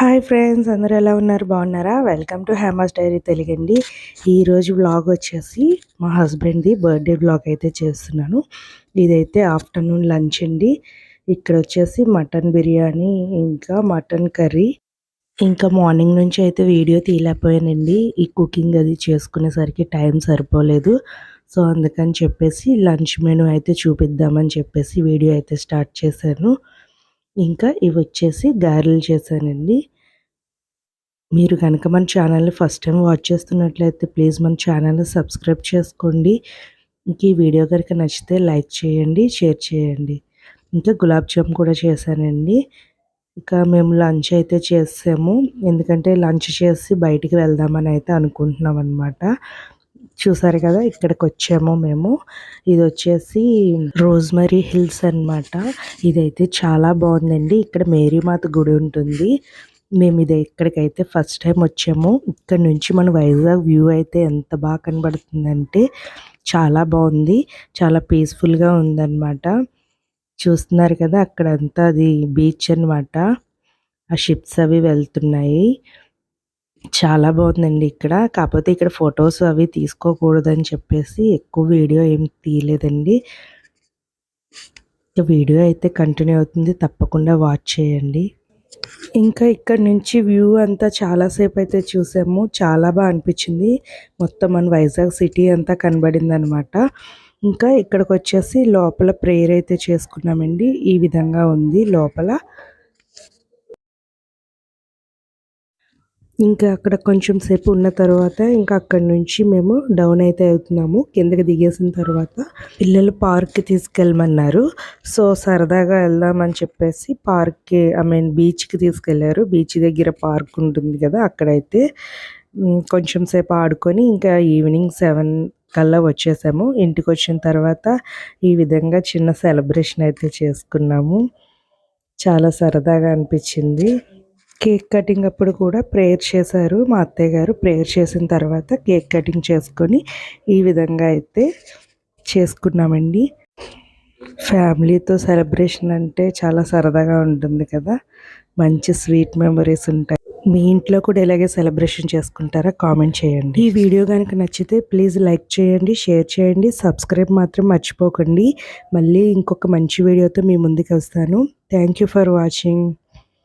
Hi friends అందరూ ఎలా ఉన్నారు? బాగున్నారా? వెల్కమ్ టు హేమాస్ డైరీ తెలుగండి. ఈరోజు వ్లాగ్ వచ్చేసి మా హస్బెండ్ది బర్త్డే వ్లాగ్ అయితే చేస్తున్నాను. ఇదైతే ఆఫ్టర్నూన్ లంచ్ అండి. ఇక్కడ వచ్చేసి మటన్ బిర్యానీ ఇంకా మటన్ కర్రీ. ఇంకా మార్నింగ్ నుంచి అయితే వీడియో తీయలేకపోయానండి. ఈ కుకింగ్ అది చేసుకునేసరికి టైం సరిపోలేదు. సో అందుకని చెప్పేసి లంచ్ మెనూ అయితే చూపిద్దామని చెప్పేసి వీడియో అయితే స్టార్ట్ చేశాను. ఇంకా ఇవి వచ్చేసి గారెలు చేశానండి. మీరు కనుక మన ఛానల్ని ఫస్ట్ టైం వాచ్ చేస్తున్నట్లయితే ప్లీజ్ మన ఛానల్ని సబ్స్క్రైబ్ చేసుకోండి. ఇంక ఈ వీడియో కనుక నచ్చితే లైక్ చేయండి షేర్ చేయండి. ఇంకా గులాబ్ జామ్ కూడా చేశానండి. ఇంకా మేము లంచ్ అయితే చేసాము ఎందుకంటే లంచ్ చేసి బయటికి వెళ్దామని అయితే అనుకుంటున్నాం అనమాట చూసారు కదా ఇక్కడికి వచ్చాము మేము. ఇది వచ్చేసి రోజ్మరీ హిల్స్ అనమాట ఇదైతే చాలా బాగుందండి. ఇక్కడ మేరీమాత గుడి ఉంటుంది. మేము ఇది ఇక్కడికైతే ఫస్ట్ టైం వచ్చాము ఇక్కడ నుంచి మన వైజాగ్ వ్యూ అయితే ఎంత బాగా కనబడుతుందంటే చాలా బాగుంది. చాలా పీస్ఫుల్గా ఉందన్నమాట. చూస్తున్నారు కదా అక్కడంతా అది బీచ్ అనమాట ఆ షిప్స్ అవి వెళ్తున్నాయి. చాలా బాగుందండి ఇక్కడ. కాకపోతే ఇక్కడ ఫొటోస్ అవి తీసుకోకూడదని చెప్పేసి ఎక్కువ వీడియో ఏం తీయలేదండి. వీడియో అయితే కంటిన్యూ అవుతుంది. తప్పకుండా వాచ్ చేయండి. ఇంకా ఇక్కడ నుంచి వ్యూ అంతా చాలాసేపు అయితే చూసాము. చాలా బాగా అనిపించింది. మొత్తం మన వైజాగ్ సిటీ అంతా కనబడింది అనమాట ఇంకా ఇక్కడికి వచ్చేసి లోపల ప్రేయర్ అయితే చేసుకున్నామండి. ఈ విధంగా ఉంది లోపల. ఇంకా అక్కడ కొంచెం సేపు ఉన్న తర్వాత ఇంకా అక్కడి నుంచి మేము డౌన్ అయితే అవుతున్నాము. కిందకి దిగేసిన తర్వాత పిల్లలు పార్క్కి తీసుకెళ్ళమన్నారు. సో సరదాగా వెళ్దామని చెప్పేసి పార్క్కి ఐ మీన్ బీచ్కి తీసుకెళ్ళారు. బీచ్ దగ్గర పార్క్ ఉంటుంది కదా అక్కడైతే కొంచెం సేపు ఆడుకొని ఇంకా ఈవినింగ్ సెవెన్ కల్లా వచ్చేసాము. ఇంటికి వచ్చిన తర్వాత ఈ విధంగా చిన్న సెలబ్రేషన్ అయితే చేసుకున్నాము. చాలా సరదాగా అనిపించింది. కేక్ కటింగ్ అప్పుడు కూడా ప్రేయర్ చేశారు. మా అత్తయ్య గారు ప్రేయర్ చేసిన తర్వాత కేక్ కటింగ్ చేసుకొని ఈ విధంగా అయితే చేసుకున్నామండి. ఫ్యామిలీతో సెలబ్రేషన్ అంటే చాలా సరదాగా ఉంటుంది కదా. మంచి స్వీట్ మెమరీస్ ఉంటాయి. మీ ఇంట్లో కూడా ఇలాగే సెలబ్రేషన్ చేసుకుంటారా? కామెంట్ చేయండి. ఈ వీడియో కనుక నచ్చితే ప్లీజ్ లైక్ చేయండి షేర్ చేయండి సబ్స్క్రైబ్ మాత్రం మర్చిపోకండి. మళ్ళీ ఇంకొక మంచి వీడియోతో మీ ముందుకు వస్తాను. Thank you for watching.